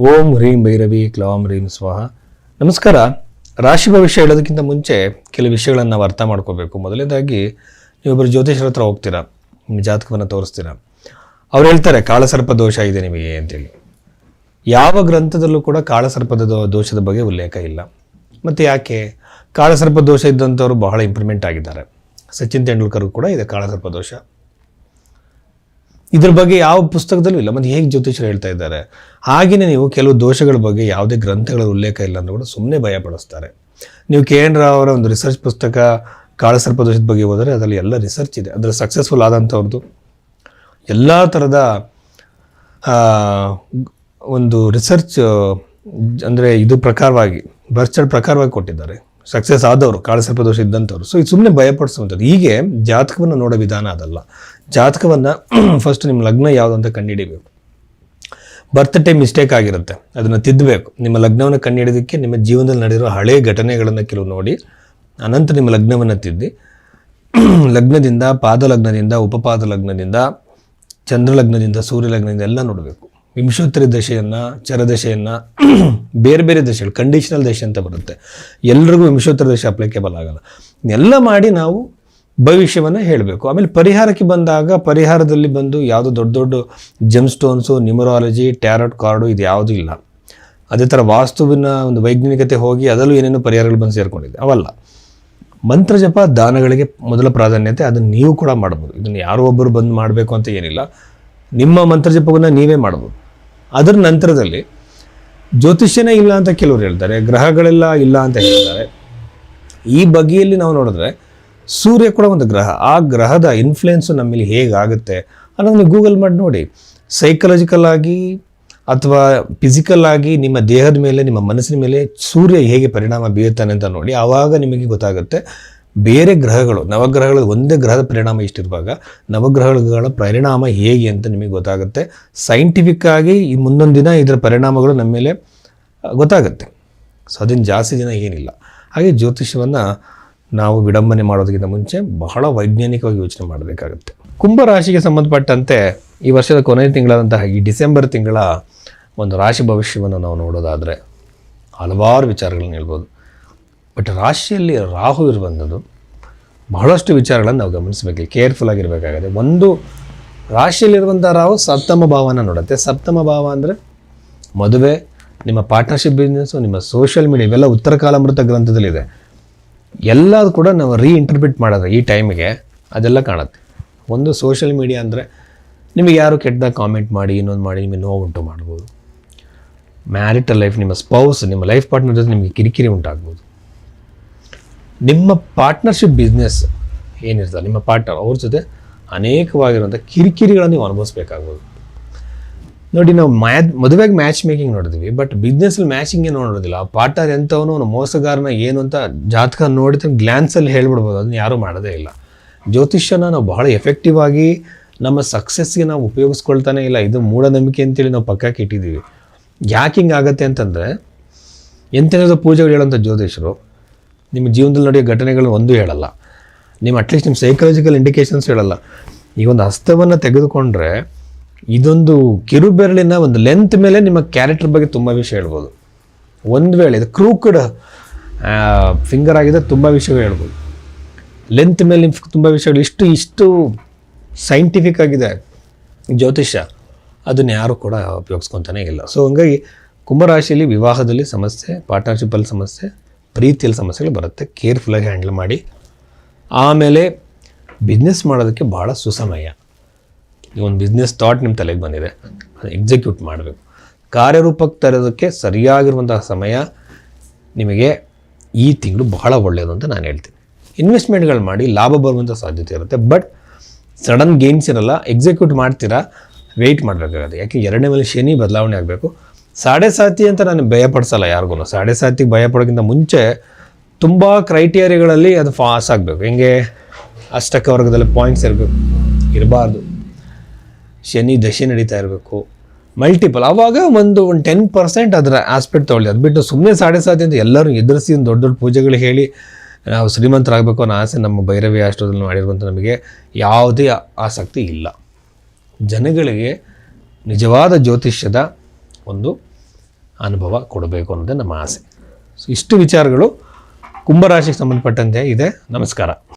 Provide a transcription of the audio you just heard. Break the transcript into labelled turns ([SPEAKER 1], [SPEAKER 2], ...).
[SPEAKER 1] ಓಂ ಹ್ರೀಂ ಭೈರವಿ ಕ್ಲಾಂ ಹ್ರೀಂ ಸ್ವಾಹ. ನಮಸ್ಕಾರ. ರಾಶಿ ಭವಿಷ್ಯ ಹೇಳೋದಕ್ಕಿಂತ ಮುಂಚೆ ಕೆಲವು ವಿಷಯಗಳನ್ನು ನಾವು ಅರ್ಥ ಮಾಡ್ಕೋಬೇಕು. ಮೊದಲನೇದಾಗಿ ನೀವೊಬ್ಬರು ಜ್ಯೋತಿಷರ ಹತ್ರ ಹೋಗ್ತೀರಾ? ನಿಮ್ಮ ಜಾತಕವನ್ನು ತೋರಿಸ್ತೀರಾ? ಅವ್ರು ಹೇಳ್ತಾರೆ, ಕಾಳಸರ್ಪ ದೋಷ ಇದೆ ನಿಮಗೆ ಅಂತೇಳಿ. ಯಾವ ಗ್ರಂಥದಲ್ಲೂ ಕೂಡ ಕಾಳಸರ್ಪದ ದೋಷದ ಬಗ್ಗೆ ಉಲ್ಲೇಖ ಇಲ್ಲ. ಮತ್ತು ಯಾಕೆ? ಕಾಳಸರ್ಪ ದೋಷ ಇದ್ದಂಥವ್ರು ಬಹಳ ಇಂಪ್ರೂವ್ಮೆಂಟ್ ಆಗಿದ್ದಾರೆ. ಸಚಿನ್ ತೆಂಡೂಲ್ಕರ್ ಕೂಡ ಇದೆ ಕಾಳಸರ್ಪ ದೋಷ. ಇದ್ರ ಬಗ್ಗೆ ಯಾವ ಪುಸ್ತಕದಲ್ಲೂ ಇಲ್ಲ. ಮತ್ತೆ ಹೇಗೆ ಜ್ಯೋತಿಷರು ಹೇಳ್ತಾ ಇದ್ದಾರೆ? ಹಾಗೆಯೇ ನೀವು ಕೆಲವು ದೋಷಗಳ ಬಗ್ಗೆ ಯಾವುದೇ ಗ್ರಂಥಗಳ ಉಲ್ಲೇಖ ಇಲ್ಲ ಅಂತ ಕೂಡ ಸುಮ್ಮನೆ ಭಯ ಪಡಿಸ್ತಾರೆ. ನೀವು ಕೆ. ಎನ್. ರಾವ್ ಅವರ ಒಂದು ರಿಸರ್ಚ್ ಪುಸ್ತಕ, ಕಾಳಸರ್ಪ ದೋಷದ ಬಗ್ಗೆ ಹೋದರೆ ಅದರಲ್ಲಿ ಎಲ್ಲ ರಿಸರ್ಚ್ ಇದೆ. ಅದರ ಸಕ್ಸಸ್ಫುಲ್ ಆದಂಥವ್ರದ್ದು. ಎಲ್ಲ ಥರದ ಒಂದು ರಿಸರ್ಚ್ ಅಂದರೆ ಇದು ಪ್ರಕಾರವಾಗಿ ಬರ್ಚರ್ ಪ್ರಕಾರವಾಗಿ ಕೊಟ್ಟಿದ್ದಾರೆ. ಸಕ್ಸಸ್ ಆದವರು, ಕಾಳಸರ್ಪ ದೋಷ ಇದ್ದಂಥವ್ರು. ಸೊ ಇದು ಸುಮ್ಮನೆ ಭಯಪಡಿಸುವಂಥದ್ದು ಹೀಗೆ ಜಾತಕವನ್ನು ನೋಡೋ ವಿಧಾನ ಅದಲ್ಲ. ಜಾತಕವನ್ನು ಫಸ್ಟ್ ನಿಮ್ಮ ಲಗ್ನ ಯಾವುದು ಅಂತ ಕಂಡುಹಿಡಿಬೇಕು. ಬರ್ತ್ ಟೈಮ್ ಮಿಸ್ಟೇಕ್ ಆಗಿರುತ್ತೆ. ಅದನ್ನು ತಿದ್ದಬೇಕು ನಿಮ್ಮ ಲಗ್ನವನ್ನು ಕಂಡುಹಿಡಿದಕ್ಕೆ ನಿಮ್ಮ ಜೀವನದಲ್ಲಿ ನಡೆದಿರೋ ಹಳೆ ಘಟನೆಗಳನ್ನು ಕೆಲವು ನೋಡಿ, ಅನಂತರ ನಿಮ್ಮ ಲಗ್ನವನ್ನು ತಿದ್ದಿ. ಲಗ್ನದಿಂದ ಪಾದ ಲಗ್ನದಿಂದ ಉಪಪಾದ ಲಗ್ನದಿಂದ ಚಂದ್ರ ಲಗ್ನದಿಂದ ಸೂರ್ಯ ಲಗ್ನದಿಂದ ಎಲ್ಲ ನೋಡಬೇಕು. ವಿಂಶೋತ್ತರಿ ದಶೆಯನ್ನು, ಚರದಶೆಯನ್ನು, ಬೇರೆ ಬೇರೆ ದಶೆಗಳು ಕಂಡೀಷನಲ್ ದಶೆ ಅಂತ ಬರುತ್ತೆ. ಎಲ್ರಿಗೂ ವಿಂಶೋತ್ತರ ದಶೆ ಅಪ್ಲಿಕೇಬಲ್ ಆಗಲ್ಲ. ಎಲ್ಲ ಮಾಡಿ ನಾವು ಭವಿಷ್ಯವನ್ನು ಹೇಳಬೇಕು. ಆಮೇಲೆ ಪರಿಹಾರಕ್ಕೆ ಬಂದಾಗ ಪರಿಹಾರದಲ್ಲಿ ಬಂದು ಯಾವುದೋ ದೊಡ್ಡ ದೊಡ್ಡ gem stones numerology tarot card ಇದು ಯಾವುದೂ ಇಲ್ಲ. ಅದೇ ಥರ ವಾಸ್ತುವಿನ ಒಂದು ವೈಜ್ಞಾನಿಕತೆ ಹೋಗಿ ಅದರಲ್ಲೂ ಏನೇನು ಪರಿಹಾರಗಳು ಬಂದು ಸೇರಿಕೊಂಡಿದೆ. ಅವಲ್ಲ. ಮಂತ್ರ ಜಪ, ದಾನಗಳಿಗೆ ಮೊದಲ ಪ್ರಾಧಾನ್ಯತೆ ಅದನ್ನು ನೀವು ಕೂಡ ಮಾಡ್ಬೋದು. ಇದನ್ನು ಯಾರೋ ಒಬ್ಬರು ಬಂದು ಮಾಡಬೇಕು ಅಂತ ಏನಿಲ್ಲ. ನಿಮ್ಮ ಮಂತ್ರ ಜಪವನ್ನು ನೀವೇ ಮಾಡ್ಬೋದು. ಅದರ ನಂತರದಲ್ಲಿ ಜ್ಯೋತಿಷ್ಯನೇ ಇಲ್ಲ ಅಂತ ಕೆಲವರು ಹೇಳ್ತಾರೆ, ಗ್ರಹಗಳೆಲ್ಲ ಇಲ್ಲ ಅಂತ ಹೇಳ್ತಾರೆ. ಈ ಬಗೆಯಲ್ಲಿ ನಾವು ನೋಡಿದ್ರೆ ಸೂರ್ಯ ಕೂಡ ಒಂದು ಗ್ರಹ. ಆ ಗ್ರಹದ ಇನ್ಫ್ಲುಯೆನ್ಸು ನಮ್ಮಲ್ಲಿ ಹೇಗಾಗುತ್ತೆ ಅನ್ನೋದನ್ನ ಗೂಗಲ್ ಮಾಡಿ ನೋಡಿ. ಸೈಕಲಾಜಿಕಲ್ ಆಗಿ ಅಥವಾ ಫಿಸಿಕಲ್ ಆಗಿ ನಿಮ್ಮ ದೇಹದ ಮೇಲೆ, ನಿಮ್ಮ ಮನಸ್ಸಿನ ಮೇಲೆ ಸೂರ್ಯ ಹೇಗೆ ಪರಿಣಾಮ ಬೀರುತ್ತಾನೆ ಅಂತ ನೋಡಿ, ಆವಾಗ ನಿಮಗೆ ಗೊತ್ತಾಗುತ್ತೆ ಬೇರೆ ಗ್ರಹಗಳು, ನವಗ್ರಹಗಳು ಒಂದೇ ಗ್ರಹದ ಪರಿಣಾಮ ಇಷ್ಟಿರುವಾಗ ನವಗ್ರಹಗಳ ಪರಿಣಾಮ ಹೇಗೆ ಅಂತ ನಿಮಗೆ ಗೊತ್ತಾಗುತ್ತೆ. ಸೈಂಟಿಫಿಕ್ ಆಗಿ ಈ ಮುಂದೊಂದು ದಿನ ಇದರ ಪರಿಣಾಮಗಳು ನಮ್ಮ ಮೇಲೆ ಗೊತ್ತಾಗುತ್ತೆ. ಸೊ ಅದನ್ನು ಜಾಸ್ತಿ ದಿನ ಏನಿಲ್ಲ. ಹಾಗೆ ಜ್ಯೋತಿಷ್ಯವನ್ನು ನಾವು ವಿಡಂಬನೆ ಮಾಡೋದಕ್ಕಿಂತ ಮುಂಚೆ ಬಹಳ ವೈಜ್ಞಾನಿಕವಾಗಿ ಯೋಚನೆ ಮಾಡಬೇಕಾಗುತ್ತೆ. ಕುಂಭ ರಾಶಿಗೆ ಸಂಬಂಧಪಟ್ಟಂತೆ ಈ ವರ್ಷದ ಕೊನೆಯ ತಿಂಗಳಾದಂತಹ ಈ ಡಿಸೆಂಬರ್ ತಿಂಗಳ ಒಂದು ರಾಶಿ ಭವಿಷ್ಯವನ್ನು ನಾವು ನೋಡೋದಾದರೆ ಹಲವಾರು ವಿಚಾರಗಳನ್ನ ಹೇಳ್ಬೋದು. ಬಟ್ ರಾಶಿಯಲ್ಲಿ ರಾಹು ಇರುವಂಥದ್ದು ಬಹಳಷ್ಟು ವಿಚಾರಗಳನ್ನು ನಾವು ಗಮನಿಸಬೇಕು. ಕೇರ್ಫುಲ್ ಆಗಿರಬೇಕಾಗುತ್ತೆ. ಒಂದು ರಾಶಿಯಲ್ಲಿರುವಂಥ ರಾಹು ಸಪ್ತಮ ಭಾವನ ನೋಡುತ್ತೆ. ಸಪ್ತಮ ಭಾವ ಅಂದರೆ ಮದುವೆ, ನಿಮ್ಮ ಪಾರ್ಟ್ನರ್ಶಿಪ್ ಬಿಸ್ನೆಸ್ಸು ನಿಮ್ಮ ಸೋಷಿಯಲ್ ಮೀಡಿಯಾ ಇವೆಲ್ಲ ಉತ್ತರ ಕಾಲಮೃತ ಗ್ರಂಥದಲ್ಲಿದೆ. ಎಲ್ಲ ಕೂಡ ನಾವು ರೀಇಂಟರ್ಪ್ರಿಟ್ ಮಾಡಿದ್ರೆ ಈ ಟೈಮಿಗೆ ಅದೆಲ್ಲ ಕಾಣುತ್ತೆ. ಒಂದು ಸೋಷಿಯಲ್ ಮೀಡಿಯಾ ಅಂದರೆ ನಿಮಗೆ ಯಾರು ಕೆಟ್ಟದಾಗ ಕಾಮೆಂಟ್ ಮಾಡಿ, ಇನ್ನೊಂದು ಮಾಡಿ ನಿಮಗೆ ನೋವುಂಟು ಮಾಡ್ಬೋದು. ಮ್ಯಾರಿಟಲ್ ಲೈಫ್ ನಿಮ್ಮ ಸ್ಪೌಸ್ ನಿಮ್ಮ ಲೈಫ್ ಪಾರ್ಟ್ನರ್ ಜೊತೆ ನಿಮಗೆ ಕಿರಿಕಿರಿ ಉಂಟಾಗ್ಬೋದು. ನಿಮ್ಮ ಪಾರ್ಟ್ನರ್ಶಿಪ್ ಬಿಸ್ನೆಸ್ ಏನಿರ್ತದೆ, ನಿಮ್ಮ ಪಾರ್ಟ್ನರ್ ಅವ್ರ ಜೊತೆ ಅನೇಕವಾಗಿರುವಂಥ ಕಿರಿಕಿರಿಗಳನ್ನು ನೀವು ಅನುಭವಿಸ್ಬೇಕಾಗ್ಬೋದು. ನೋಡಿ ನಾವು ಮ್ಯಾ ಮದುವೆಗೆ ಮ್ಯಾಚ್ ಮೇಕಿಂಗ್ ನೋಡಿದ್ವಿ ಬಟ್ ಬಿಸ್ನೆಸ್ಸಲ್ಲಿ ಮ್ಯಾಚಿಂಗ್ ನೋಡೋದಿಲ್ಲ. ಆ ಪಾರ್ಟ್ನರ್ ಎಂಥವನು, ಅವನು ಮೋಸಗಾರನ ಏನು ಅಂತ ಜಾತಕ ನೋಡಿದ್ರೆ ಗ್ಲ್ಯಾನ್ಸಲ್ಲಿ ಹೇಳ್ಬಿಡ್ಬೋದು. ಅದನ್ನ ಯಾರೂ ಮಾಡೋದೇ ಇಲ್ಲ. ಜ್ಯೋತಿಷ್ಯನ ನಾವು ಬಹಳ ಎಫೆಕ್ಟಿವ್ ಆಗಿ ನಮ್ಮ ಸಕ್ಸಸ್ಗೆ ನಾವು ಉಪಯೋಗಿಸ್ಕೊಳ್ತಾನೆ ಇಲ್ಲ. ಇದು ಮೂಢನಂಬಿಕೆ ಅಂತೇಳಿ ನಾವು ಪಕ್ಕಕ್ಕೆ ಇಟ್ಟಿದ್ದೀವಿ. ಯಾಕೆ ಹಿಂಗೆ ಆಗತ್ತೆ ಅಂತಂದರೆ ಎಂತೆಂಥದ್ದು ಪೂಜೆಗಳು ಹೇಳೋಂಥ ಜ್ಯೋತಿಷರು ನಿಮ್ಮ ಜೀವನದಲ್ಲಿ ನಡೆಯೋ ಘಟನೆಗಳು ಒಂದೂ ಹೇಳಲ್ಲ. ನಿಮ್ಮ ಅಟ್ಲೀಸ್ಟ್ ನಿಮ್ಮ ಸೈಕಲಾಜಿಕಲ್ ಇಂಡಿಕೇಶನ್ಸ್ ಹೇಳಲ್ಲ. ಈ ಒಂದು ಹಸ್ತವನ್ನು ತೆಗೆದುಕೊಂಡ್ರೆ ಇದೊಂದು ಕಿರುಬೆರಳಿನ ಒಂದು ಲೆಂತ್ ಮೇಲೆ ನಿಮ್ಮ ಕ್ಯಾರೆಕ್ಟರ್ ಬಗ್ಗೆ ತುಂಬ ವಿಷಯ ಹೇಳ್ಬೋದು. ಒಂದು ವೇಳೆ ಇದು ಕ್ರೂಕಡ್ ಫಿಂಗರ್ ಆಗಿದೆ ತುಂಬ ವಿಷಯ ಹೇಳ್ಬೋದು. ಲೆಂತ್ ಮೇಲೆ ನಿಮ್ಗೆ ತುಂಬ ವಿಷಯಗಳು ಇಷ್ಟು ಇಷ್ಟು ಸೈಂಟಿಫಿಕ್ ಆಗಿದೆ ಜ್ಯೋತಿಷ್ಯ, ಅದನ್ನು ಯಾರು ಕೂಡ ಉಪಯೋಗಿಸ್ಕೊತಾನೆ ಇಲ್ಲ. ಸೊ ಹಂಗಾಗಿ ಕುಂಭರಾಶಿಯಲ್ಲಿ ವಿವಾಹದಲ್ಲಿ ಸಮಸ್ಯೆ ಪಾರ್ಟ್ನರ್ಶಿಪ್ಪಲ್ಲಿ ಸಮಸ್ಯೆ, ಪ್ರೀತಿಯಲ್ಲಿ ಸಮಸ್ಯೆಗಳು ಬರುತ್ತೆ. ಕೇರ್ಫುಲ್ಲಾಗಿ ಹ್ಯಾಂಡಲ್ ಮಾಡಿ. ಆಮೇಲೆ ಬಿಸ್ನೆಸ್ ಮಾಡೋದಕ್ಕೆ ಭಾಳ ಸುಸಮಯ. ಈ ಒಂದು ಬಿಸ್ನೆಸ್ ಥಾಟ್ ನಿಮ್ಮ ತಲೆಗೆ ಬಂದಿದೆ ಅದು ಎಕ್ಸಿಕ್ಯೂಟ್ ಮಾಡಬೇಕು. ಕಾರ್ಯರೂಪಕ್ಕೆ ತರೋದಕ್ಕೆ ಸರಿಯಾಗಿರುವಂತಹ ಸಮಯ ನಿಮಗೆ ಈ ತಿಂಗಳು ಬಹಳ ಒಳ್ಳೆಯದು ಅಂತ ನಾನು ಹೇಳ್ತೀನಿ. ಇನ್ವೆಸ್ಟ್ಮೆಂಟ್ಗಳು ಮಾಡಿ ಲಾಭ ಬರುವಂಥ ಸಾಧ್ಯತೆ ಇರುತ್ತೆ, ಬಟ್ ಸಡನ್ ಗೇನ್ಸ್ ಇರಲ್ಲ ಎಕ್ಸಿಕ್ಯೂಟ್ ಮಾಡ್ತೀರಾ ವೆಯ್ಟ್ ಮಾಡಬೇಕಾಗುತ್ತೆ. ಯಾಕೆ ಎರಡನೇ ಮೇಲೆ ಶನಿ ಬದಲಾವಣೆ ಆಗಬೇಕು. ಸಾಡೆ ಸಾತಿ ಅಂತ ನಾನು ಭಯಪಡಿಸಲ್ಲ ಯಾರಿಗೂ ಸಾಡೆ ಸಾತಿಗೆ ಭಯಪಡೋಕ್ಕಿಂತ ಮುಂಚೆ ತುಂಬ ಕ್ರೈಟೀರಿಯಾಗಳಲ್ಲಿ ಅದು ಫಾಸ್ ಆಗಬೇಕು. ಹೆಂಗೆ ಅಷ್ಟಕ್ಕೆ ವರ್ಗದಲ್ಲಿ ಪಾಯಿಂಟ್ಸ್ ಇರಬೇಕು ಇರಬಾರ್ದು. ಶನಿ ದಶೆ ನಡೀತಾ ಇರಬೇಕು. ಮಲ್ಟಿಪಲ್ ಆವಾಗ ಒಂದು ಒಂದು ಟೆನ್ ಪರ್ಸೆಂಟ್ ಅದರ ಆಸ್ಪೆಕ್ಟ್ ತೊಗೊಳ್ಳಿ. ಅದು ಬಿಟ್ಟು ಸುಮ್ಮನೆ ಸಾಡೆ ಸಾಧ್ಯ ಅಂತ ಎಲ್ಲರೂ ಎದುರಿಸಿ ದೊಡ್ಡ ದೊಡ್ಡ ಪೂಜೆಗಳು ಹೇಳಿ, ನಾವು ಶ್ರೀಮಂತರಾಗಬೇಕು ಅನ್ನೋ ಆಸೆ ನಮ್ಮ ಭೈರವಿ ಆಶ್ರಮದಲ್ಲಿ ಮಾಡಿರುವಂಥ ನಮಗೆ ಯಾವುದೇ ಆಸಕ್ತಿ ಇಲ್ಲ. ಜನಗಳಿಗೆ ನಿಜವಾದ ಜ್ಯೋತಿಷ್ಯದ ಒಂದು ಅನುಭವ ಕೊಡಬೇಕು ಅನ್ನೋದೇ ನಮ್ಮ ಆಸೆ. ಸೊ ಇಷ್ಟು ವಿಚಾರಗಳು ಕುಂಭರಾಶಿಗೆ ಸಂಬಂಧಪಟ್ಟಂತೆ ಇದೆ. ನಮಸ್ಕಾರ.